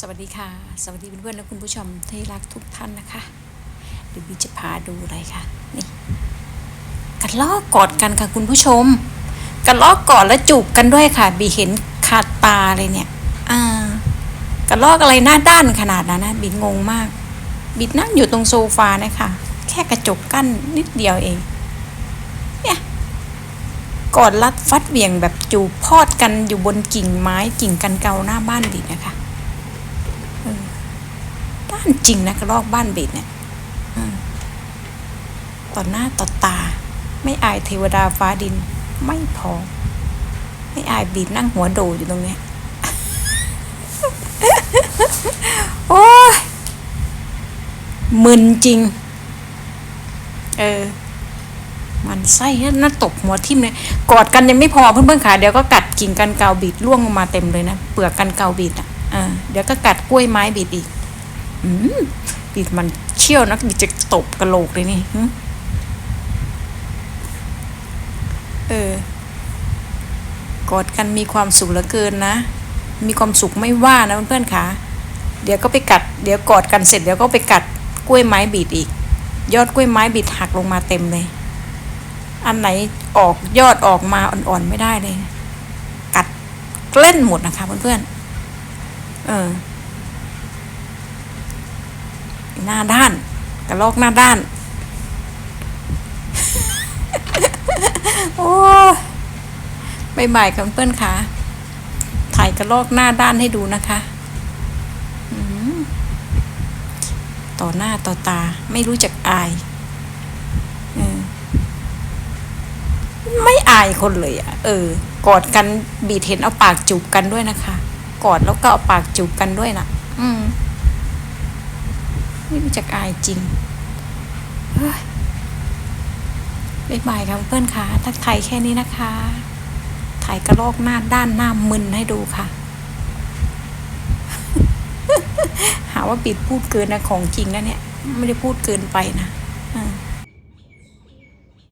สวัสดีค่ะ สวัสดีเพื่อนๆและคุณผู้ชมที่รักทุกท่านนะคะเดี๋ยวบีจะพาดูอะไรค่ะนี่กันลอกกอดกันค่ะคุณผู้ชมกันลอกกอดแล้วจูบกันด้วยค่ะ บีเห็นขาดตาเลยเนี่ย อ่ากันลอกอะไรหน้าด้านขนาดนั้นนะบีงงมากบีนั่งอยู่ตรงโซฟานะคะแค่กระจกกั้นนิดเดียวเองเนี่ยกอดรัดฟัดเหวี่ยงแบบจูบพอดกันอยู่บนกิ่งไม้กิ่งกันเกาหน้าบ้านบีนะคะ ด้านจริงนะกระรอกบ้านเบ็ดเนี่ยต่อหน้าต่อตา ไม่อายเทวดาฟ้าดิน ไม่พอ ไม่อายบีดนั่งหัวโดอยู่ตรงเนี้ยโอ้ยมึนจริง เออ มันไส้น่าตบหัวทิ่มเลยกอดกันยังไม่พอเพื่อนๆขาเดี๋ยวก็กัดกิ่งกันเกาบีดล่วงลงมาเต็มเลยนะ เปลือกกันเกาบีดอะ อเดี๋ยวก็กัดกล้วยไม้บีดอีก อืมบีดมันเชี่ยวนักบีดจะตบกระโหลกเลยนี่เออกอดกันมีความสุขเหลือเกินนะ มีความสุขไม่ว่านะเพื่อนๆขาเดี๋ยวก็ไปกัด เดี๋ยวกอดกันเสร็จเดี๋ยวก็ไปกัดกล้วยไม้บีดอีก ยอดกล้วยไม้บีดหักลงมาเต็มเลย อันไหนออกยอดออกมาอ่อนๆไม่ได้เลย กัดเล่นหมดนะคะเพื่อนๆ เออ หน้าด้าน กระลอกหน้าด้าน โอ้บายบายกับเพื่อนค่ะ ถ่ายกระลอกหน้าด้านให้ดูนะคะอืมต่อหน้าต่อตาไม่รู้จักอายเออไม่อายคนเลยอะ เออ กอดกันบีดเห็นเอาปากจูบกันด้วยนะคะ กอดแล้วก็เอาปากจูบกันด้วยนะอืม ไม่รู้จักอายจริงเฮ้ยบ๊ายบายครับเพื่อนค่ะ ทักไทยแค่นี้นะคะ ถ่ายกระโลกหน้าด้านหน้ามึนให้ดูค่ะ หาว่าปิดพูดเกินนะของจริงนะเนี่ย ไม่ได้พูดเกินไปนะ